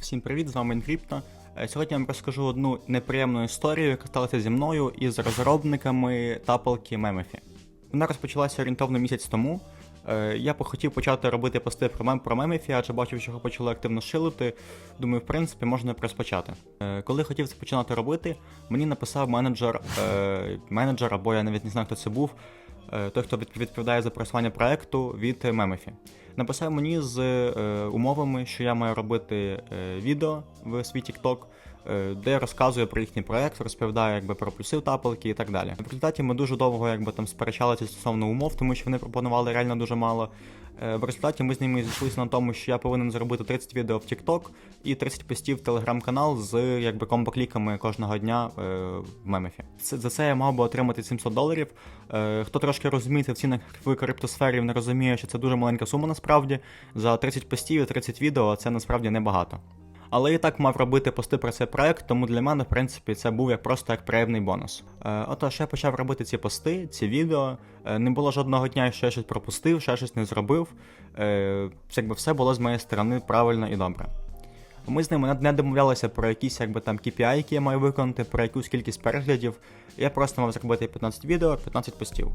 Всім привіт, з вами Інкрипто. Е, Сьогодні я вам розкажу одну неприємну історію, яка сталася зі мною із розробниками тапалки Мемефі. Вона розпочалася орієнтовно місяць тому. Е, Я похотів почати робити пости про мем про Мемефі, адже бачив, що його почали активно шилити. Думаю, в принципі, можна розпочати. Е, Коли хотів це починати робити, мені написав менеджер, менеджер, або я навіть не знаю, хто це був, той, хто відповідає за просування проекту від Мемефі. Написав мені з е, умовами, що я маю робити е, відео в свій TikTok, е, де я розказую про їхній проект, розповідаю якби про плюси тапалки і так далі. В результаті ми дуже довго якби там сперечалися стосовно умов, тому що вони пропонували реально дуже мало. Е, В результаті ми з ними зійшлися на тому, що я повинен зробити 30 відео в TikTok і 30 постів в телеграм-канал з якби комбо-кліками кожного дня е, в Мемефі. За це я мав би отримати 700 доларів. Е, хто трошки розуміється в цінах в криптосфері, не розуміє, що це дуже маленька сума насправді. За 30 постів і 30 відео це насправді небагато. Але і так мав робити пости про цей проект, тому для мене, в принципі, це був як просто як приємний бонус. Е, отож, я почав робити ці пости, ці відео. Е, не було жодного дня, що я щось пропустив, ще щось не зробив. Е, якби все було з моєї сторони правильно і добре. Ми з ними не- домовлялися про якісь якби там KPI, які я маю виконати, про якусь кількість переглядів. Я просто мав зробити 15 відео, 15 постів.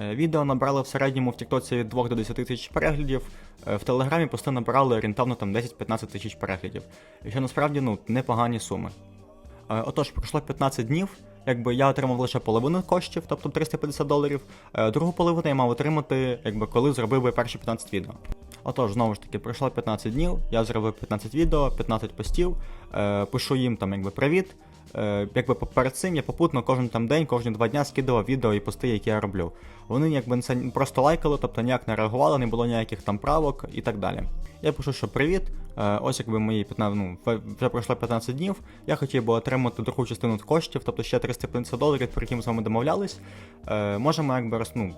Е, Відео набрали в середньому в Тіктоці від 2 до 10 тисяч переглядів. е, В Телеграмі пости набирали орієнтовно там 10-15 тисяч переглядів. І що насправді ну, непогані суми. Е, Отож, пройшло 15 днів, якби я отримав лише половину коштів, тобто 350 доларів. Другу половину я мав отримати, якби коли зробив би перші 15 відео. Отож, знову ж таки, пройшло 15 днів, я зробив 15 відео, 15 постів, е, пишу їм там якби привіт. Е, якби перед цим я попутно кожен там день, кожні два дня скидував відео і пости, які я роблю. Вони якби це просто лайкали, тобто ніяк не реагували, не було ніяких там правок і так далі. Я пишу, що привіт. е, Ось якби мої 15, ну, вже пройшло 15 днів. Я хотів би отримати другу частину коштів, тобто ще 350 доларів, про які ми з вами домовлялись. Е, можемо якби ну,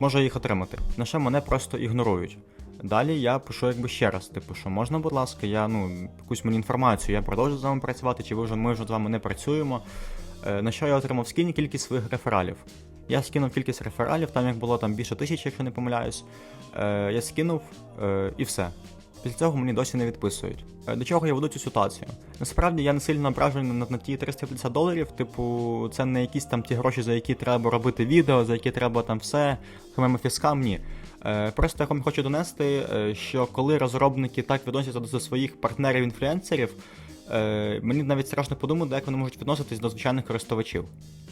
можу їх отримати. На що мене просто ігнорують. Далі я пишу якби ще раз, типу, що можна, будь ласка, я ну якусь мені інформацію, я продовжу з вами працювати, чи ви вже ми вже з вами не працюємо. Е, на що я отримав скинь кількість своїх рефералів. Я скинув кількість рефералів, там як було там більше тисячі, якщо не помиляюсь. Е, я скинув е, і все. Після цього мені досі не відписують. Е, До чого я веду цю ситуацію? Насправді я не сильно ображений на, на ті 350 доларів. Типу, це не якісь там ті гроші, за які треба робити відео, за які треба там все, хмемо фіскам, ні. Е, Просто я вам хочу донести, е, що коли розробники так відносяться до своїх партнерів-інфлюенсерів, мені навіть страшно подумати, як вони можуть відноситись до звичайних користувачів.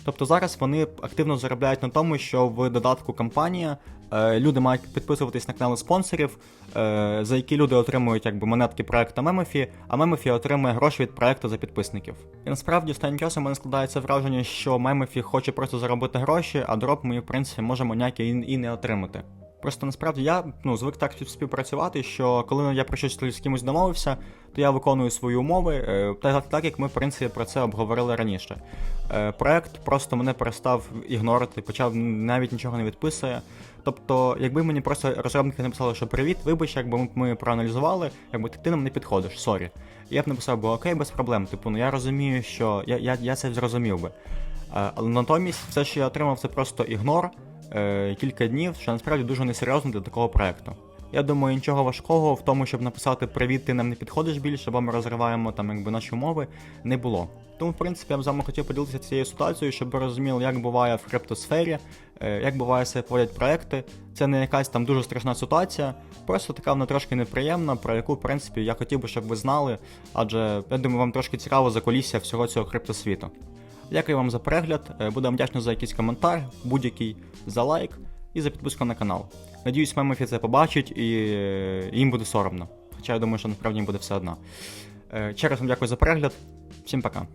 Тобто зараз вони активно заробляють на тому, що в додатку компанія е, люди мають підписуватись на канали спонсорів, е, за які люди отримують якби монетки проекту Мемофі, а Мемофі отримує гроші від проекту за підписників. І насправді останнім часом у мене складається враження, що Мемофі хоче просто заробити гроші, а дроп ми, в принципі, можемо ніякі і не отримати. Просто насправді я ну, звик так спів- співпрацювати, що коли я про щось з кимось домовився, то я виконую свої умови, е, так, так як ми, в принципі, про це обговорили раніше. Е, Проект просто мене перестав ігнорити, почав навіть нічого не відписує. Тобто, якби мені просто розробники написали, що привіт, вибач, якби ми, проаналізували, якби ти, ти нам не підходиш, сорі. Я б написав би окей, без проблем. Типу, ну я розумію, що я, я, я це зрозумів би. Е, Але натомість все, що я отримав, це просто ігнор е, кілька днів, що насправді дуже несерйозно для такого проекту. Я думаю, нічого важкого в тому, щоб написати Привіт, ти нам не підходиш більше, бо ми розриваємо там якби наші умови, не було. Тому, в принципі, я б з вами хотів поділитися цією ситуацією, щоб ви розуміли, як буває в криптосфері, е, як буває себе поводять проекти. Це не якась там дуже страшна ситуація, просто така вона трошки неприємна, про яку, в принципі, я хотів би, щоб ви знали, адже я думаю, вам трошки цікаво за колісся всього цього криптосвіту. Дякую вам за перегляд. е, Буду вам вдячний за якийсь коментар, будь-який, за лайк і за підписку на канал. Надіюсь, Мемофі це побачить і е, їм буде соромно. Хоча я думаю, що насправді їм буде все одно. Е, Ще раз вам дякую за перегляд. Всім пока.